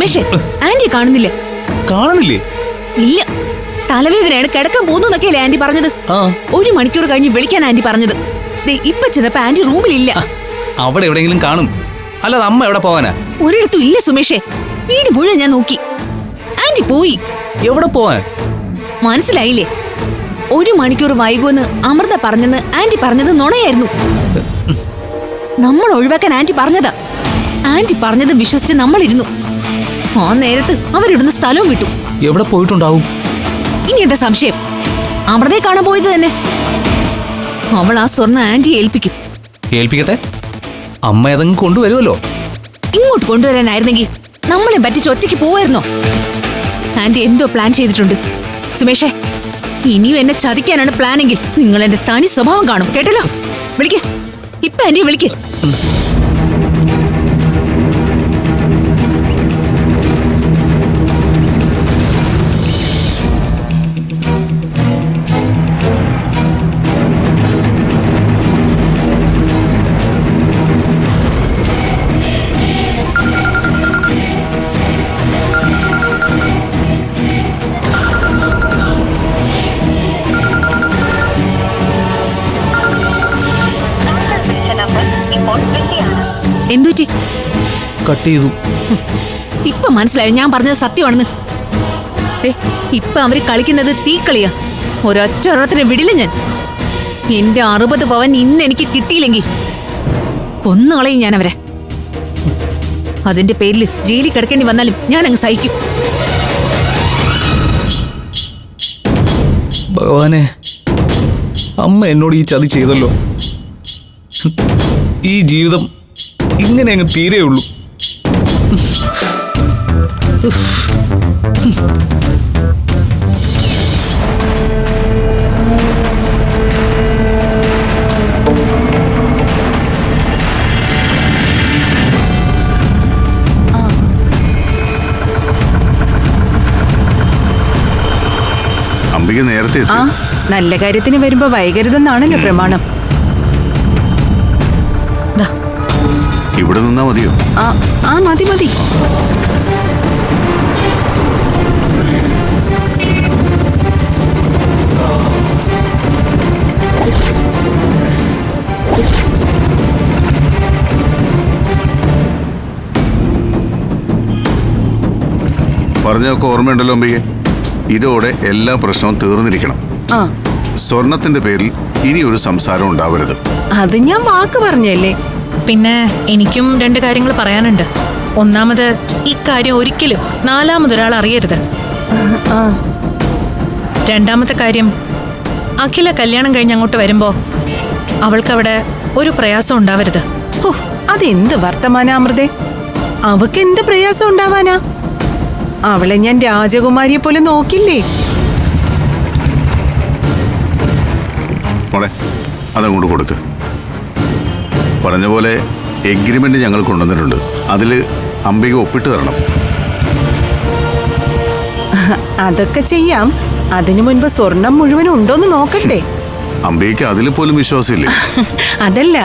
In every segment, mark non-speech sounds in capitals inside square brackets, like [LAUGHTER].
സുമേഷേ anti കാണുന്നില്ല. കാണുന്നില്ലേ? ഇല്ല. തലവേദനയാണ് കിടക്കാൻ പോകുന്നൊക്കെയല്ലേ ആന്റി പറഞ്ഞത്? ഒരു മണിക്കൂർ കഴിഞ്ഞ് വിളിക്കാൻ ആന്റി പറഞ്ഞത്. ഇപ്പൊ ചെന്നപ്പോ ആന്റി റൂമിലില്ല. അവിടെ എവിടെയെങ്കിലും കാണും. അല്ലാതെ അമ്മ എവിടെ പോവാനാ? ഒരിടത്തും ഇല്ല സുമേഷേ. വീട് മുഴുവൻ ഞാൻ നോക്കി. ആന്റി പോയി. എവിടെ പോവാൻ? മനസ്സിലായില്ലേ? ഒരു മണിക്കൂർ വൈകുമെന്ന് അമൃത പറഞ്ഞെന്ന് ആന്റി പറഞ്ഞത് നുണയായിരുന്നു. നമ്മൾ ഒഴിവാക്കാൻ ആന്റി പറഞ്ഞതാ. ആന്റി പറഞ്ഞത് വിശ്വസിച്ച് നമ്മളിരുന്നു. ആ നേരത്ത് അവരിടുന്ന സ്ഥലവും വിട്ടു. എവിടെ പോയിട്ടുണ്ടാവും? ഇനി എന്താ സംശയം? അവിടെ കാണാൻ പോയത് തന്നെ. അവൾ ആ സ്വർണ ആന്റി ഏൽപ്പിക്കും. ഏൽപ്പിക്കട്ടെ? അമ്മ ഏതെങ്കിലും കൊണ്ടുവരുമല്ലോ. ഇങ്ങോട്ട് കൊണ്ടുവരാനായിരുന്നെങ്കിൽ നമ്മളെ പറ്റിച്ച് ഒറ്റയ്ക്ക് പോവായിരുന്നോ? ആന്റി എന്തോ പ്ലാൻ ചെയ്തിട്ടുണ്ട്. സുമേഷേ ഇനിയും എന്നെ ചതിക്കാനാണ് പ്ലാനെങ്കിൽ നിങ്ങൾ എന്റെ തനി സ്വഭാവം കാണും. കേട്ടല്ലോ? വിളിക്ക്. ഇപ്പൊ ആന്റി വിളിക്ക്. എന്തുറ്റി കട്ട് ചെയ്തു. ഇപ്പൊ മനസ്സിലായോ? ഞാൻ പറഞ്ഞത് സത്യമാണെന്ന്. ഇപ്പൊ അവർ കളിക്കുന്നത് തീക്കളിയാ. ഒരൊറ്റ ഒരെണ്ണത്തിന് വിടില്ല ഞാൻ. എന്റെ അറുപത് പവൻ ഇന്ന് എനിക്ക് കിട്ടിയില്ലെങ്കിൽ കൊന്നുകളയും ഞാൻ അവരെ. അതിന്റെ പേരിൽ ജയിലിൽ കിടക്കേണ്ടി വന്നാലും ഞാൻ അങ്ങ് സഹിക്കും. ഭഗവാനെ അമ്മ എന്നോട് ഈ ചതി ചെയ്തല്ലോ. ഈ ജീവിതം ഇങ്ങനെ അങ്ങ് തീരേ ഉള്ളൂ. അംബിക നേരത്തെ ആ നല്ല കാര്യത്തിന് വരുമ്പോ വൈകരുതെന്നാണല്ലോ പ്രമാണം. ദാ, ഇവിടെ നിന്നാ മതിയോ? ആ മതി മതി. പറഞ്ഞൊക്കെ ഓർമ്മയുണ്ടല്ലോ അംബിക ഇതോടെ എല്ലാ പ്രശ്നവും തീർന്നിരിക്കണം. ആ. സ്വർണത്തിന്റെ പേരിൽ ഇനി ഒരു സംസാരം ഉണ്ടാവരുത്. അത് ഞാൻ വാക്ക് പറഞ്ഞല്ലേ? പിന്നെ എനിക്കും രണ്ട് കാര്യങ്ങൾ പറയാനുണ്ട്. ഒന്നാമത് ഇക്കാര്യം ഒരിക്കലും നാലാമതൊരാൾ അറിയരുത്. ആ രണ്ടാമത്തെ കാര്യം അഖില കല്യാണം കഴിഞ്ഞ് അങ്ങോട്ട് വരുമ്പോ അവൾക്കവിടെ ഒരു പ്രയാസം ഉണ്ടാവരുത്. ഹോ, അതെന്ത് വർത്തമാനാമൃതേ അവക്ക് എന്ത് പ്രയാസം ഉണ്ടാവാനാ? അവളെ ഞാൻ രാജകുമാരിയെ പോലെ നോക്കില്ലേ അതങ്ങോട്ട് കൊടുക്ക്. പറഞ്ഞ പോലെ എഗ്രിമെന്റ് ഞങ്ങൾ കൊണ്ടുവന്നിട്ടുണ്ട്. അതിൽ അംബിക ഒപ്പിട്ട് തരണം. [LAUGHS] അതൊക്കെ ചെയ്യാം. അതിനു മുൻപ് സ്വർണം മുഴുവൻ ഉണ്ടോന്ന് നോക്കട്ടെ. അംബികയ്ക്ക് അതിൽ പോലും വിശ്വാസമില്ലേ? [LAUGHS] അതല്ല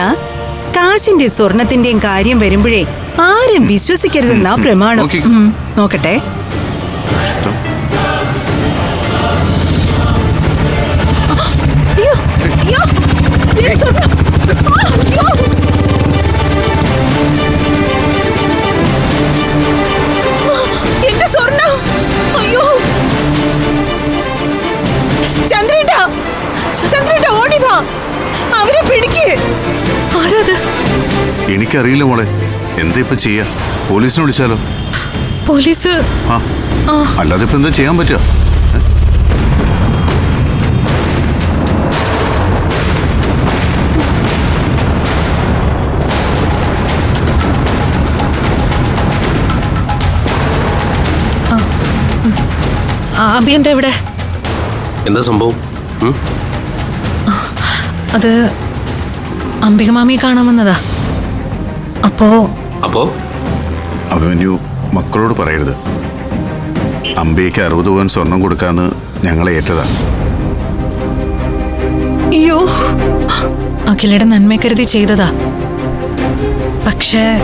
കാശിന്റെ സ്വർണത്തിന്റെയും കാര്യം വരുമ്പോഴേ ആരും വിശ്വസിക്കരുതെന്നാ പ്രമാണം. നോക്കട്ടെ. അയ്യോ, അയ്യോ, എനിക്കറിയില്ല മോളെ. എന്താ ഇപ്പൊ ചെയ്യാ? പോലീസിനെ വിളിച്ചാലോ? പോലീസ്? ആ. അല്ലാതെ ഇപ്പൊ എന്താ ചെയ്യാൻ പറ്റുക അഭി എന്താ ഇവിടെ? എന്താ സംഭവം? അത് അംബിക മാമിയെ കാണാൻ വന്നതാ. അപ്പോ? അപ്പോ? അഭിമന്യു മക്കളോട് പറയരുത്. അംബികയ്ക്ക് അറുപത് പവൻ സ്വർണം കൊടുക്കാന്ന് ഞങ്ങളെ ഏറ്റതാ. അയ്യോ. അഖിലയുടെ നന്മ കരുതി ചെയ്തതാ. പക്ഷേ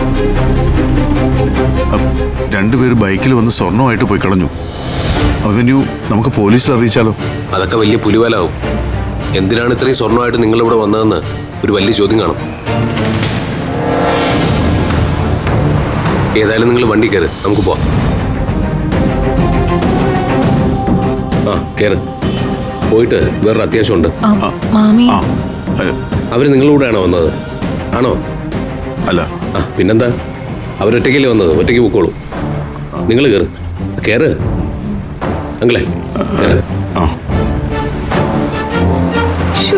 രണ്ടുപേര് ബൈക്കിൽ വന്ന് സ്വർണമായിട്ട് പോയി കളഞ്ഞു. അവന്യു നമുക്ക് പോലീസിൽ അറിയിച്ചാലോ? അതൊക്കെ വലിയ പുലിവാലാവും. എന്തിനാണ് ഇത്രയും സ്വർണമായിട്ട് നിങ്ങളിവിടെ വന്നതെന്ന് ഒരു വലിയ ചോദ്യം കാണും. ഏതായാലും നിങ്ങൾ വണ്ടി കയറ്. നമുക്ക് പോവാം. ആ കയറ്. പോയിട്ട് വേറൊരു അത്യാവശ്യമുണ്ട്. മാമി. ആ അ- അവർ നിങ്ങളുടെ കൂടെയാണോ വന്നത്? ആണോ? അല്ല. ആ പിന്നെന്താ? അവരൊറ്റയ്ക്കല്ലേ വന്നത്? ഒറ്റയ്ക്ക് പൊക്കോളൂ. നിങ്ങൾ കയറ്. കയറ്. അങ്ങളെ കയറ്. ആ. ശ്ശോ.